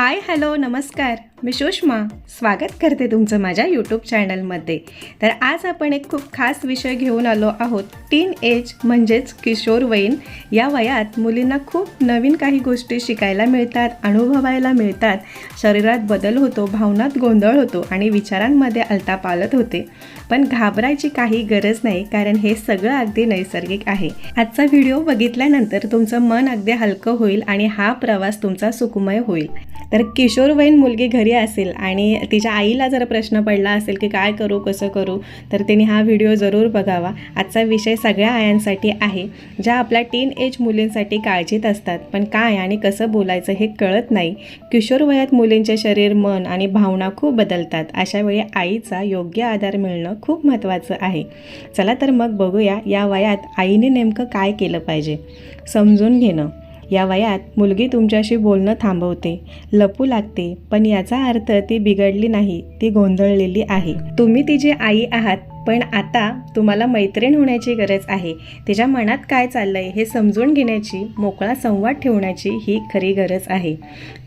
Hi hello नमस्कार. मी सुषमा. स्वागत करते तुमचं माझ्या यूट्यूब चॅनलमध्ये तर आज आपण एक खूप खास विषय घेऊन आलो आहोत. टीन एज म्हणजेच किशोरवयीन या वयात मुलींना खूप नवीन काही गोष्टी शिकायला मिळतात अनुभवायला मिळतात. शरीरात बदल होतो भावनात गोंधळ होतो आणि विचारांमध्ये अलतापालत होते. पण घाबरायची काही गरज नाही कारण हे सगळं अगदी नैसर्गिक आहे. आजचा व्हिडिओ बघितल्यानंतर तुमचं मन अगदी हलकं होईल आणि हा प्रवास तुमचा सुखमय होईल. तर किशोरवयीन मुलगी घरी असेल आणि तिच्या आईला जर प्रश्न पडला असेल की काय करू कसं करू तर तिने हा व्हिडिओ जरूर बघावा. आजचा विषय सगळ्या आयांसाठी आहे ज्या आपल्या टीन एज मुलींसाठी काळजीत असतात. पण काय आणि कसं बोलायचं हे कळत नाही. किशोर वयात मुलींचे शरीर मन आणि भावना खूप बदलतात. अशा वेळी आईचा योग्य आधार मिळणं खूप महत्त्वाचं आहे. चला तर मग बघूया या वयात आईने नेमकं काय केलं पाहिजे. समजून घेणं. या वयात मुलगी तुमच्याशी बोलणं थांबवते. लपू लागते पण याचा अर्थ ती बिघडली नाही ती गोंधळलेली आहे. तुम्ही तिची आई आहात पण आता तुम्हाला मैत्रीण होण्याची गरज आहे. तिच्या मनात काय चाललंय हे समजून घेण्याची मोकळा संवाद ठेवण्याची ही खरी गरज आहे.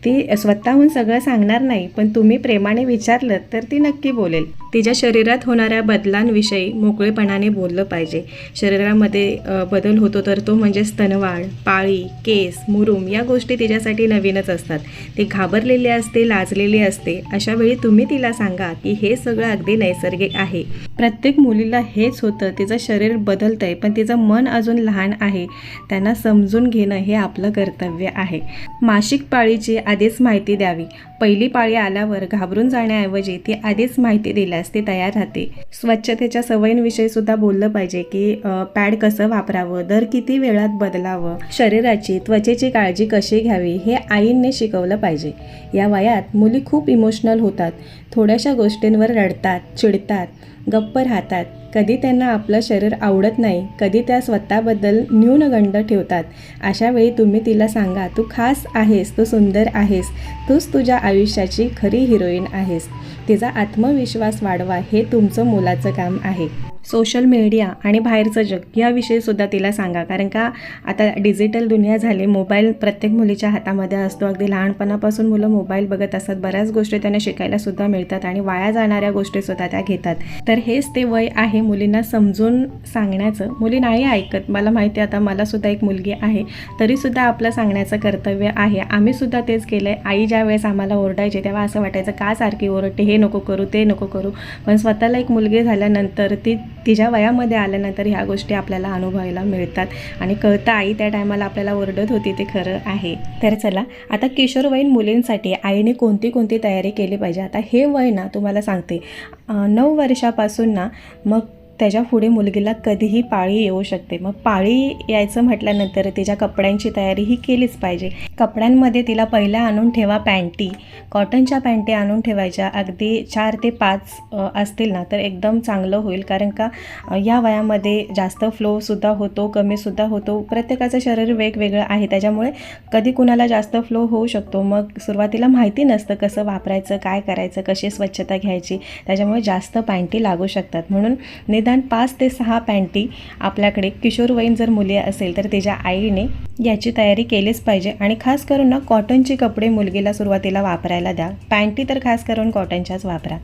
ती स्वतःहून सगळं सांगणार नाही पण तुम्ही प्रेमाने विचारलं तर ती नक्की बोलेल. तिच्या शरीरात होणाऱ्या बदलांविषयी मोकळेपणाने बोललं पाहिजे. शरीरामध्ये बदल होतो तर तो म्हणजे स्तनवाढ पाळी केस मुरूम या गोष्टी तिच्यासाठी नवीनच असतात. ती घाबरलेली असते लाजलेली असते. अशा वेळी तुम्ही तिला सांगा की हे सगळं अगदी नैसर्गिक आहे. प्रत्येक मुलीला हेच होतं तिचं शरीर बदलतंय पण तिचं मन अजून लहान आहे. त्यांना समजून घेणं हे आपलं कर्तव्य आहे. मासिक पाळीची आधीच माहिती द्यावी. पहिली पाळी आल्यावर घाबरून जाण्याऐवजी ती आधीच माहिती दिल्यास ती तयार राहते. स्वच्छतेच्या सवयींविषयी सुद्धा बोललं पाहिजे की पॅड कसं वापरावं? दर किती वेळात बदलावं? शरीराची त्वचेची काळजी कशी घ्यावी? हे आईंनी शिकवलं पाहिजे. या वयात मुली खूप इमोशनल होतात. थोड्याशा गोष्टींवर रडतात चिडतात. गप्प राहतात. कधी त्यांना आपलं शरीर आवडत नाही कधी त्या स्वतःबद्दल न्यूनगंड ठेवतात. अशा वेळी तुम्ही तिला सांगा तू खास आहेस तू सुंदर आहेस तूच तुझ्या आयुष्याची खरी हिरोईन आहेस. तिचा आत्मविश्वास वाढवा हे तुमचं मोलाचं काम आहे. सोशल मीडिया आणि बाहेरचं जग याविषयी सुद्धा तिला सांगा. कारण का आता डिजिटल दुनिया झाली मोबाईल प्रत्येक मुलीच्या हातामध्ये असतो. अगदी लहानपणापासून मुलं मोबाईल बघत असतात. बऱ्याच गोष्टी त्यांना शिकायला सुद्धा मिळतात आणि वाया जाणाऱ्या गोष्टी सुद्धा त्या घेतात. तर हेच ते वय आहे मुलींना समजून सांगण्याचं. मुली नाही ऐकत. मला माहिती आहे आता मला सुद्धा एक मुलगी आहे. तरीसुद्धा आपलं सांगण्याचं कर्तव्य आहे. आम्ही सुद्धा तेच केलं आहे आई ज्या वेळेस आम्हाला ओरडायचे तेव्हा असं वाटायचं का सारखी ओरडते? हे नको करू ते नको करू. पण स्वतःला एक मुलगी झाल्यानंतर ती तिच्या वयामध्ये आल्यानंतर ह्या गोष्टी आपल्याला अनुभवायला मिळतात. आणि कळतं आई त्या टायमाला आपल्याला ओरडत होती ते खरं आहे. तर चला आता किशोरवयीन मुलींसाठी आईने कोणती कोणती तयारी केली पाहिजे? आता हे वय ना तुम्हाला सांगते. नऊ वर्षापासून ना मग त्याच्या पुढे मुलगीला कधीही पाळी येऊ शकते. मग पाळी यायचं म्हटल्यानंतर तिच्या कपड्यांची तयारी ही केलीच पाहिजे. कपड्यांमध्ये तिला पहिल्या आणून ठेवा पॅन्टी. कॉटनच्या पॅन्टी आणून ठेवायच्या. अगदी चार ते पाच असतील ना तर एकदम चांगलं होईल. कारण का या वयामध्ये जास्त फ्लोसुद्धा होतो कमीसुद्धा होतो. प्रत्येकाचं शरीर वेगवेगळं आहे. त्याच्यामुळे कधी कुणाला जास्त फ्लो होऊ शकतो. मग सुरुवातीला माहिती नसतं कसं वापरायचं काय करायचं कशी स्वच्छता घ्यायची. त्याच्यामुळे जास्त पॅन्टी लागू शकतात. म्हणून निदान पाच ते सहा पॅन्टी आपल्याकडे किशोरवयीन जर मुली असेल तर तिच्या आईने याची तयारी केलीच पाहिजे. आणि खास करून ना कॉटनचे कपडे मुलगीला सुरुवातीला वापरायला द्या. पॅन्टी तर खास करून कॉटनच्याच वापरा.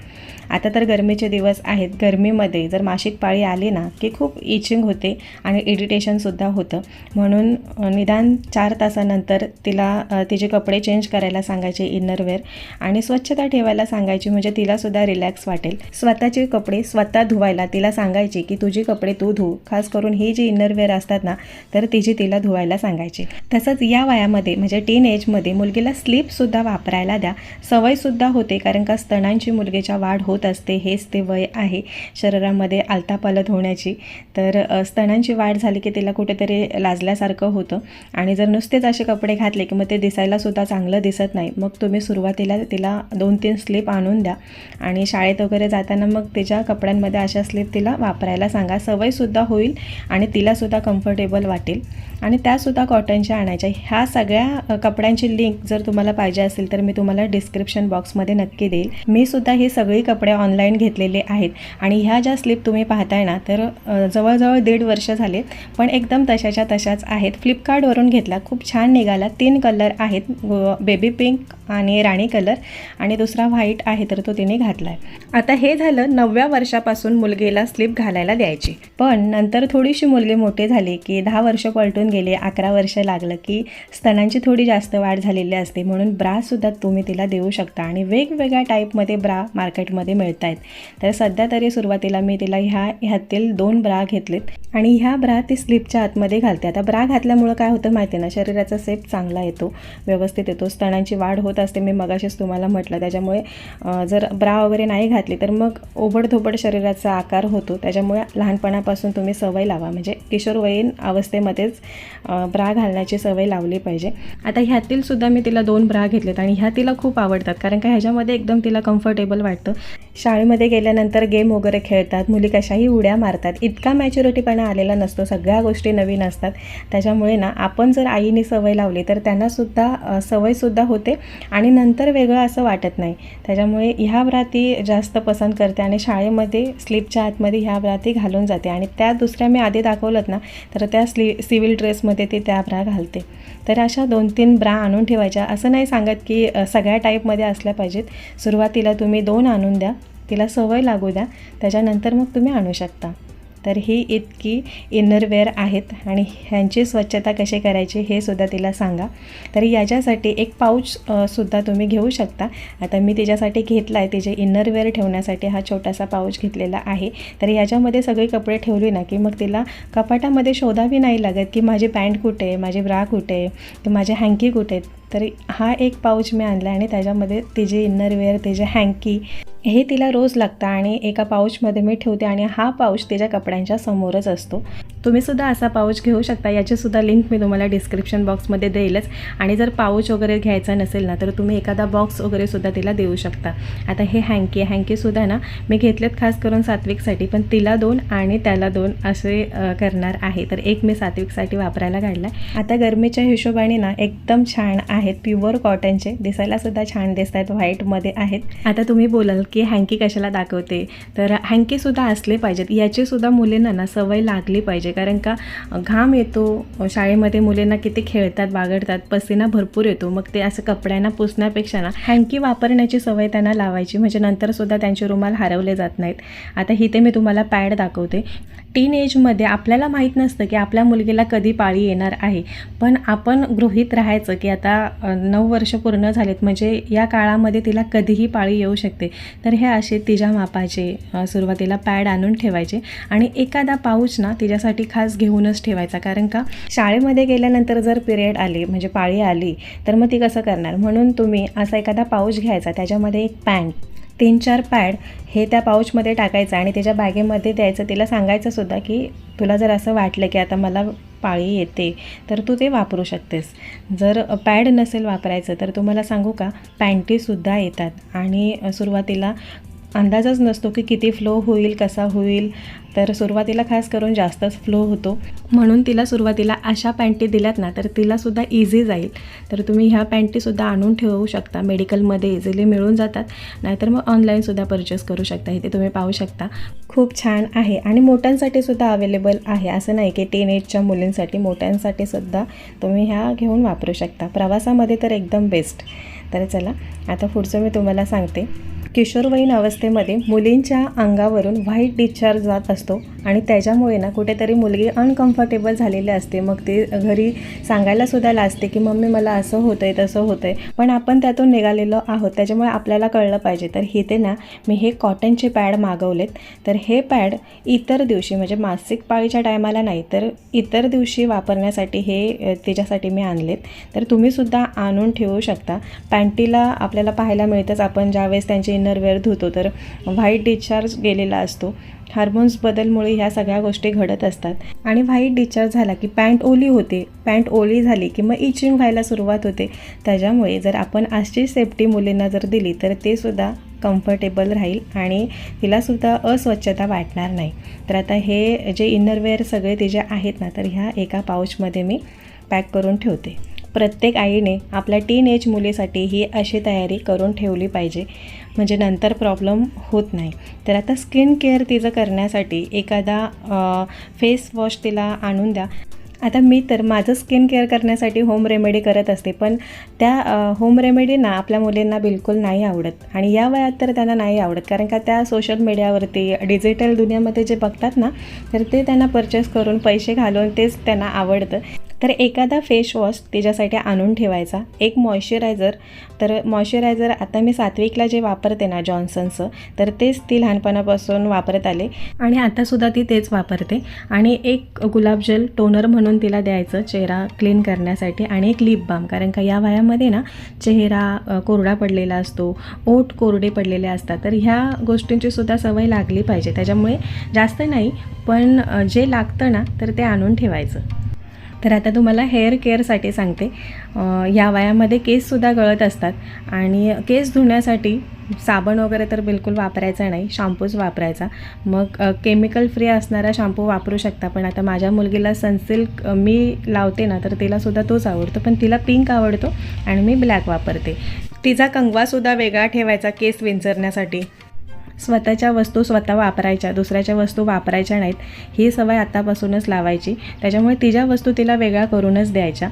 आता तर गरमीचे दिवस आहेत. गरमीमध्ये जर मासिक पाळी आली ना की खूप इचिंग होते आणि इरिटेशनसुद्धा होतं. म्हणून निदान चार तासानंतर तिला तिचे कपडे चेंज करायला सांगायचे इनरवेअर आणि स्वच्छता ठेवायला सांगायची. म्हणजे तिलासुद्धा रिलॅक्स वाटेल. स्वतःचे कपडे स्वतः धुवायला तिला सांगायची की तुझे कपडे तू धु. खास करून ही जी इनरवेअर असतात ना तर तिची तिला धुवायला सांगायची. तसंच या वयामध्ये म्हणजे टीन एजमध्ये मुलगीला स्लीपसुद्धा वापरायला द्या. सवयसुद्धा होते कारण का स्तनांची मुलगीच्या वाढ होत असते. हेच ते वय आहे शरीरामध्ये आलतापालत होण्याची. तर स्तनांची वाढ झाली की तिला कुठेतरी लाजल्यासारखं होतं. आणि जर नुसतेच असे कपडे घातले की मग ते दिसायलासुद्धा चांगलं दिसत नाही मग तुम्ही सुरुवातीला तिला दोन तीन स्लीप आणून द्या. आणि शाळेत वगैरे जाताना मग तिच्या कपड्यांमध्ये अशा स्लीप तिला वापरायला सांगा. सवयसुद्धा होईल आणि तिलासुद्धा कम्फर्टेबल वाटेल. आणि त्यासुद्धा कॉटनच्या आणायच्या. ह्या सगळ्या कपड्यांची लिंक जर तुम्हाला पाहिजे असेल तर मी तुम्हाला डिस्क्रिप्शन बॉक्समध्ये नक्की देईल. मी सुद्धा ही सगळी कपडे ऑनलाईन घेतलेले आहेत. आणि ह्या ज्या स्लिप तुम्ही पाहताय ना तर जवळजवळ दीड वर्ष झाले पण एकदम तशाच्या तशाच आहेत. फ्लिपकार्टवरून घेतला. खूप छान निघाला. तीन कलर आहेत. बेबी पिंक आणि राणी कलर आणि दुसरा व्हाईट आहे तर तो तिने घातला आहे आता हे झालं नवव्या वर्षापासून मुलगीला स्लिप घालायला द्यायची. पण नंतर थोडीशी मुलगी मोठी झाली की दहा वर्ष पलटून गेले अकरा वर्ष लागलं की स्तनांची थोडी जास्त वाढ झालेली असते. म्हणून ब्रासुद्धा तुम्ही तिला देऊ शकता आणि वेगवेगळ्या टाईपमध्ये ब्रा मार्केटमध्ये मिळत आहेत तर सध्या तरी सुरुवातीला मी तिला ह्या ह्यातील दोन ब्रा घेतलेत आणि ह्या ब्रा ती स्लीपच्या आतमध्ये घालते. आता ब्रा घातल्यामुळं काय होतं माहिती आहे ना? शरीराचा सेप चांगला येतो व्यवस्थित येतो स्तनांची वाढ होत असते. मी मगाशीच तुम्हाला म्हटलं त्याच्यामुळे जर ब्रा वगैरे नाही घातली तर मग ओबडधोबड शरीराचा आकार होतो. त्याच्यामुळे लहानपणापासून तुम्ही सवय लावा. म्हणजे किशोरवयीन अवस्थेमध्येच ब्रा घालण्याची सवय लावली पाहिजे. आता ह्यातील सुद्धा मी तिला दोन ब्रा घेतलेत आणि ह्या तिला खूप आवडतात कारण का ह्याच्यामध्ये एकदम तिला कम्फर्टेबल वाटतं. शाळेमध्ये गेल्यानंतर गेम वगैरे खेळतात मुली कशाही उड्या मारतात इतका मॅच्युरिटीपणा आलेला नसतो सगळ्या गोष्टी नवीन असतात. त्याच्यामुळे ना आपण जर आईने सवय लावली तर त्यांनासुद्धा सवयसुद्धा होते आणि नंतर वेगळं असं वाटत नाही. त्याच्यामुळे ह्या व्राती जास्त पसंत करते आणि शाळेमध्ये स्लीपच्या आतमध्ये ह्या व्राती घालून जाते. आणि त्या दुसऱ्या मी आधी दाखवलं ना तर त्या स्ली सिव्हिल ड्रेसमध्ये ती त्या ब्रा घालते. तर अशा दोन तीन ब्रा आणून ठेवायच्या. असं नाही सांगत की सगळ्या टाईपमध्ये असल्या पाहिजेत. सुरुवातीला तुम्ही दोन आणून द्या. तिला सवय लागू द्या. त्याच्यानंतर मग तुम्ही आणू शकता. तर ही इतकी इनरवेअर आहेत आणि ह्यांची स्वच्छता कशी करायची हे सुद्धा तिला सांगा. तर याच्यासाठी एक पाऊच सुद्धा तुम्ही घेऊ शकता. आता मी तिच्यासाठी घेतला आहे तिचे इनरवेअर ठेवण्यासाठी हा छोटासा पाऊच घेतलेला आहे. तर याच्यामध्ये सगळे कपडे ठेवले ना की मग तिला कपाटामध्ये शोधावी नाही लागत की माझी पॅन्ट कुठे आहे माझी ब्रा कुठे आहे माझे हँकी कुठे. आहेत तर हा एक पाऊच मी आणला आणि त्याच्यामध्ये तिचे इनरवेअर तिचे हँकी हे तिला रोज लागतं आणि एका पाऊचमध्ये मी ठेवते आणि हा पाऊच तिच्या कपड्यांच्या समोरच असतो. तुम्हीसुद्धा असा पाऊच घेऊ शकता. याचीसुद्धा लिंक मी तुम्हाला डिस्क्रिप्शन बॉक्समध्ये देईलच. आणि जर पाऊच वगैरे घ्यायचा नसेल ना तर तुम्ही एखादा बॉक्स वगैरे सुद्धा तिला देऊ शकता. आता हे हँकी हँकीसुद्धा ना मी घेतलेत खास करून सात्विकसाठी पण तिला दोन आणि त्याला दोन असे करणार आहे. तर एक मी सात्विकसाठी वापरायला काढला आता गरमीच्या हिशोबाने ना एकदम छान आहेत प्युअर कॉटनचे दिसायलासुद्धा छान दिसत आहेत व्हाईटमध्ये आहेत. आता तुम्ही बोलाल की हँकी कशाला दाखवते? तर हँकीसुद्धा असले पाहिजेत. याचीसुद्धा मुलींना ना सवय लागली पाहिजे. पाहिजे. कारण का घाम येतो शाळेमध्ये मुलींना किती खेळतात बागडतात पसीना भरपूर येतो. मग ते असं कपड्यांना पुसण्यापेक्षा ना हँकी वापरण्याची सवय त्यांना लावायची. म्हणजे नंतरसुद्धा त्यांचे रुमाल हरवले जात नाहीत. आता इथे मी तुम्हाला पॅड दाखवते. टीन एजमध्ये आपल्याला माहीत नसतं की आपल्या मुलगीला कधी पाळी येणार आहे. पण आपण गृहीत राहायचं की आता नऊ वर्ष पूर्ण झालेत. म्हणजे या काळामध्ये तिला कधीही पाळी येऊ शकते. तर हे असे तिच्या मापाचे सुरुवातीला पॅड आणून ठेवायचे. आणि एखादा पाऊच ना तिच्यासाठी खास घेऊनच ठेवायचा. कारण का? शाळेमध्ये गेल्यानंतर जर पिरियड आली म्हणजे पाळी आली तर मग ती कसं करणार? म्हणून तुम्ही असा एखादा पाऊच घ्यायचा. त्याच्यामध्ये एक पॅन्ट तीन चार पॅड हे त्या पाऊचमध्ये टाकायचं आणि त्याच्या बॅगेमध्ये द्यायचं. तिला सांगायचं सुद्धा की तुला जर असं वाटलं की आता मला पाळी येते तर तू ते वापरू शकतेस. जर पॅड नसेल वापरायचं तर तुम्हाला सांगू का? पॅन्टीसुद्धा येतात. आणि सुरुवातीला अंदाजच नसतो की किती फ्लो होईल कसा होईल. तर सुरुवातीला खास करून जास्तच फ्लो होतो. म्हणून तिला सुरुवातीला अशा पॅन्टी दिल्यात ना तर तिलासुद्धा इझी जाईल. तर तुम्ही ह्या पॅन्टीसुद्धा आणून ठेवू शकता. मेडिकलमध्ये इझिली मिळून जातात. नाहीतर मग ऑनलाईनसुद्धा परचेस करू शकता. इथे तुम्ही पाहू शकता. खूप छान आहे. आणि मोठ्यांसाठी सुद्धा अवेलेबल आहे. असं नाही की टेन एजच्या मुलींसाठी मोठ्यांसाठी सुद्धा तुम्ही ह्या घेऊन वापरू शकता. प्रवासामध्ये तर एकदम बेस्ट तर चला आता पुढचं मी तुम्हाला सांगते. किशोरवयीन अवस्थेमध्ये मुलींच्या अंगावरून व्हाईट डिस्चार्ज जात असतो आणि त्याच्यामुळे ना कुठेतरी मुलगी अनकम्फर्टेबल झालेली असते. मग ते घरी सांगायला सुद्धा लाजते की मम्मी मला असं होतं आहे तसं होतं आहे पण आपण त्यातून निघालेलो आहोत. त्याच्यामुळे आपल्याला कळलं पाहिजे. तर इथे ना मी हे कॉटनचे पॅड मागवलेत. तर हे पॅड इतर दिवशी म्हणजे मासिक पाळीच्या टायमाला नाही तर इतर दिवशी वापरण्यासाठी हे त्याच्यासाठी मी आणलेत. तर तुम्हीसुद्धा आणून ठेवू शकता. पॅन्टीला आपल्याला पाहायला मिळतंच. आपण ज्यावेळेस त्यांची इनरवेअर धुतो तर व्हाईट डिस्चार्ज गेलेला असतो. हार्मोन्स बदलमुळे ह्या सगळ्या गोष्टी घडत असतात. आणि व्हाईट डिस्चार्ज झाला की पॅन्ट ओली होते. पॅन्ट ओली झाली की मग इचिंग व्हायला सुरुवात होते. त्याच्यामुळे जर आपण अशी सेफ्टी मुलींना जर दिली तर ते सुद्धा कम्फर्टेबल राहील आणि तिलासुद्धा अस्वच्छता वाटणार नाही. तर आता हे जे इनरवेअर सगळे ते जे आहेत ना तर ह्या एका पाऊचमध्ये मी पॅक करून ठेवते. प्रत्येक आईने आपल्या टीन एज मुलीसाठी ही अशी तयारी करून ठेवली पाहिजे. म्हणजे नंतर प्रॉब्लेम होत नाही. तर आता स्किन केअर तिचं करण्यासाठी एखादा फेस वॉश तिला आणून द्या. आता मी तर माझं स्किन केअर करण्यासाठी होम रेमेडी करत असते पण त्या होम रेमेडी ना आपल्या मुलींना बिलकुल नाही आवडत. आणि या वयात तर त्यांना नाही आवडत कारण का त्या सोशल मीडियावरती डिजिटल दुनियामध्ये जे बघतात ना तर ते त्यांना परचेस करून पैसे घालून तेच त्यांना आवडतं. तर एखादा फेस वॉश तिच्यासाठी आणून ठेवायचा. एक मॉइश्चरायझर तर मॉइश्चरायझर आता मी सात्विकला जे वापरते ना जॉन्सनचं तर तेच ती लहानपणापासून वापरत आले. आणि आतासुद्धा ती तेच वापरते. आणि एक गुलाबजल टोनर म्हणून तिला द्यायचं चेहरा क्लीन करण्यासाठी. आणि एक लिप बाम कारण का या वयामध्ये ना चेहरा कोरडा पडलेला असतो ओठ कोरडे पडलेले असतात. तर ह्या गोष्टींची सुद्धा सवय लागली पाहिजे. त्याच्यामुळे जास्त नाही पण जे लागतं ना तर ते आणून ठेवायचं. तर आता तुम्हाला हेअर केअरसाठी सांगते. या वयामध्ये केससुद्धा गळत असतात आणि केस धुण्यासाठी साबण वगैरे तर बिलकुल वापरायचा नाही शॅम्पूच वापरायचा. मग केमिकल फ्री असणारा शॅम्पू वापरू शकता पण आता माझ्या मुलगीला सनसिल्क मी लावते ना तर तिलासुद्धा तोच आवडतो पण तिला पिंक आवडतो आणि मी ब्लॅक वापरते. तिचा कंगवासुद्धा वेगळा ठेवायचा केस विंचरण्यासाठी. स्वतःच्या वस्तू स्वतः वापरायच्या दुसऱ्याच्या वस्तू वापरायच्या नाहीत. ही सवय आत्तापासूनच लावायची. त्याच्यामुळे तिच्या वस्तू तिला वेगळ्या करूनच द्यायच्या.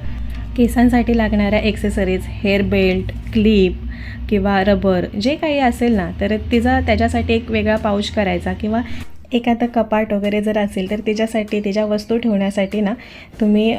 केसांसाठी लागणाऱ्या एक्सेसरीज हेअर बेल्ट क्लिप किंवा रबर जे काही असेल ना तर तिचा त्याच्यासाठी एक वेगळा पाऊच करायचा किंवा एखादं कपाट वगैरे जर असेल तर तिच्यासाठी तिच्या वस्तू ठेवण्यासाठी ना तुम्ही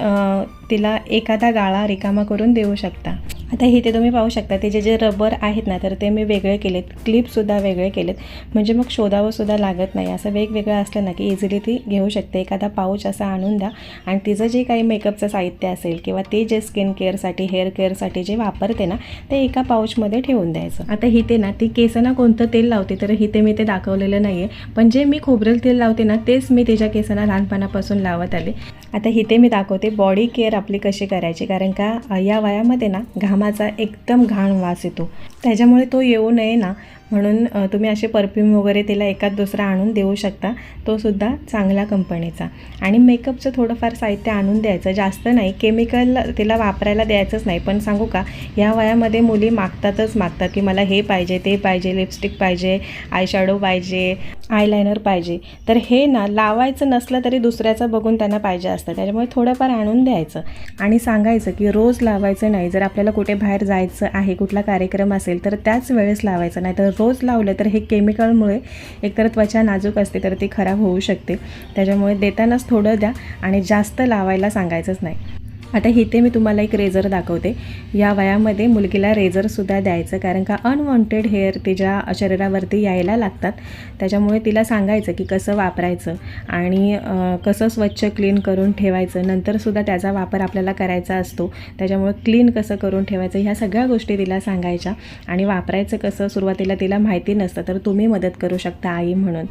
तिला एखादा गाळा रिकामा करून देऊ शकता. आता इथे तुम्ही पाहू शकता तिचे जे रबर आहेत ना तर ते मी वेगळे केलेत. क्लिपसुद्धा वेगळे केलेत. म्हणजे मग शोधावंसुद्धा लागत नाही. असं वेगवेगळं असलं ना की इझिली ती घेऊ शकते. एखादा पाऊच असा आणून द्या. आणि तिचं जे काही मेकअपचं साहित्य असेल किंवा ते जे स्किन केअरसाठी हेअर केअरसाठी जे वापरते ना ते एका पाऊचमध्ये ठेवून द्यायचं. आता इथे ना ती केसांना कोणतं तेल लावते तर इथे मी ते दाखवलेलं नाही आहे पण जे मी खूप खोबरेल तेल लावते ना तेच मी त्याच्या केसांना लहानपणापासून लावत आले. आता इथे मी दाखवते बॉडी केअर आपली कशी करायची कारण का या वयामध्ये ना घामाचा एकदम घाण वास येतो. त्याच्यामुळे तो येऊ नये ना. म्हणून तुम्ही असे परफ्यूम वगैरे तिला एकात दुसरा आणून देऊ शकता. तो सुद्धा चांगला कंपनीचा. आणि मेकअपचं थोडंफार साहित्य आणून द्यायचं. जास्त नाही. केमिकल तिला वापरायला द्यायचंच नाही. पण सांगू का या वयामध्ये मुली मागतातच मागतात की मला हे पाहिजे ते पाहिजे लिपस्टिक पाहिजे आयशॅडो पाहिजे आयलायनर पाहिजे. तर हे ना लावायचं नसलं तरी दुसऱ्याचं बघून त्यांना पाहिजे असतं. त्याच्यामुळे थोडंफार आणून द्यायचं. आणि सांगायचं की रोज लावायचं नाही. जर आपल्याला कुठे बाहेर जायचं आहे कुठला कार्यक्रम असेल तर त्याच वेळेस लावायचं. नाही तर रोज लावलं तर हे केमिकलमुळे एकतर त्वचा नाजूक असते तर ती खराब होऊ शकते. त्याच्यामुळे देतानाच थोडं द्या आणि जास्त लावायला सांगायचंच नाही. आता इथे मी तुम्हाला एक रेझर दाखवते. या वयामध्ये मुलगीला रेझरसुद्धा द्यायचं कारण का अनवॉन्टेड हेअर तिच्या शरीरावरती यायला लागतात त्याच्यामुळे तिला सांगायचं की कसं वापरायचं आणि कसं स्वच्छ क्लीन करून ठेवायचं. नंतरसुद्धा त्याचा वापर आपल्याला करायचा असतो. त्याच्यामुळे क्लीन कसं करून ठेवायचं ह्या सगळ्या गोष्टी तिला सांगायच्या. आणि वापरायचं कसं सुरुवातीला तिला माहिती नसतं तर तुम्ही मदत करू शकता आई म्हणून.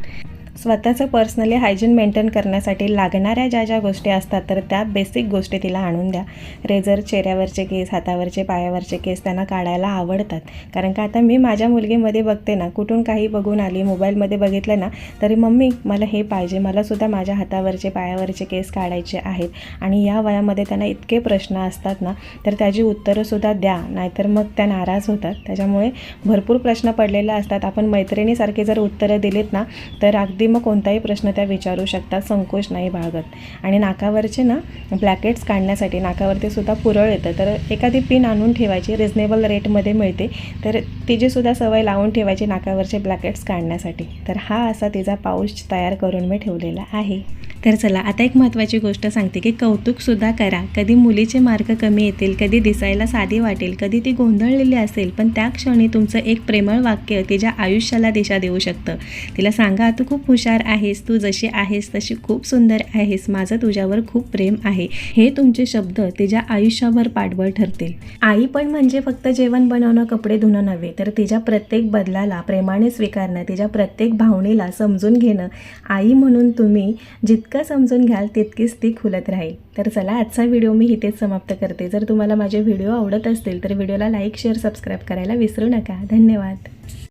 स्वतःचं पर्सनली हायजीन मेंटेन करण्यासाठी लागणाऱ्या ज्या ज्या गोष्टी असतात तर त्या बेसिक गोष्टी तिला आणून द्या. रेझर चेहऱ्यावरचे केस हातावरचे पायावरचे केस त्यांना काढायला आवडतात. कारण का आता मी माझ्या मुलगीमध्ये बघते ना कुठून काही बघून आली मोबाईलमध्ये बघितलं ना तरी मम्मी मला हे पाहिजे मला सुद्धा माझ्या हातावरचे पायावरचे केस काढायचे आहेत. आणि या वयामध्ये त्यांना इतके प्रश्न असतात ना तर त्याची उत्तरंसुद्धा द्या नाहीतर मग त्या नाराज होतात. त्याच्यामुळे भरपूर प्रश्न पडलेले असतात. आपण मैत्रिणीसारखे जर उत्तरं दिलीत ना तर अगदी मग कोणताही प्रश्न त्या विचारू शकतात संकोच नाही बाळगत आणि नाकावरचे ना ब्लॅकेट्स काढण्यासाठी नाकावरती सुद्धा पुरळ येतं. तर एखादी पिन आणून ठेवायची रिजनेबल रेटमध्ये मिळते. तर तिचीसुद्धा सवय लावून ठेवायची नाकावरचे ब्लॅकेट्स काढण्यासाठी. तर हा असा तिचा पाऊच तयार करून मी ठेवलेला आहे. तर चला आता एक महत्त्वाची गोष्ट सांगते की कौतुकसुद्धा करा. कधी मुलीचे मार्क कमी येतील कधी दिसायला साधी वाटेल कधी ती गोंधळलेली असेल पण त्या क्षणी तुमचं एक प्रेमळ वाक्य तिच्या आयुष्याला दिशा देऊ शकतं. तिला सांगा तू खूप हुशार आहेस तू जशी आहेस तशी खूप सुंदर आहेस माझं तुझ्यावर खूप प्रेम आहे. हे तुमचे शब्द तिच्या आयुष्यावर पाठबळ ठरतील. आई पण म्हणजे फक्त जेवण बनवणं कपडे धुणं नव्हे. तर तिच्या प्रत्येक बदलाला प्रेमाने स्वीकारणं तिच्या प्रत्येक भावनेला समजून घेणं आई म्हणून तुम्ही जितकं समजून घ्याल तितकीच ती खुलत राहील. तर चला आजचा व्हिडिओ मी इथेच समाप्त करते. जर तुम्हाला माझे व्हिडिओ आवडत असतील तर व्हिडिओला लाईक शेअर सबस्क्राईब करायला विसरू नका. धन्यवाद.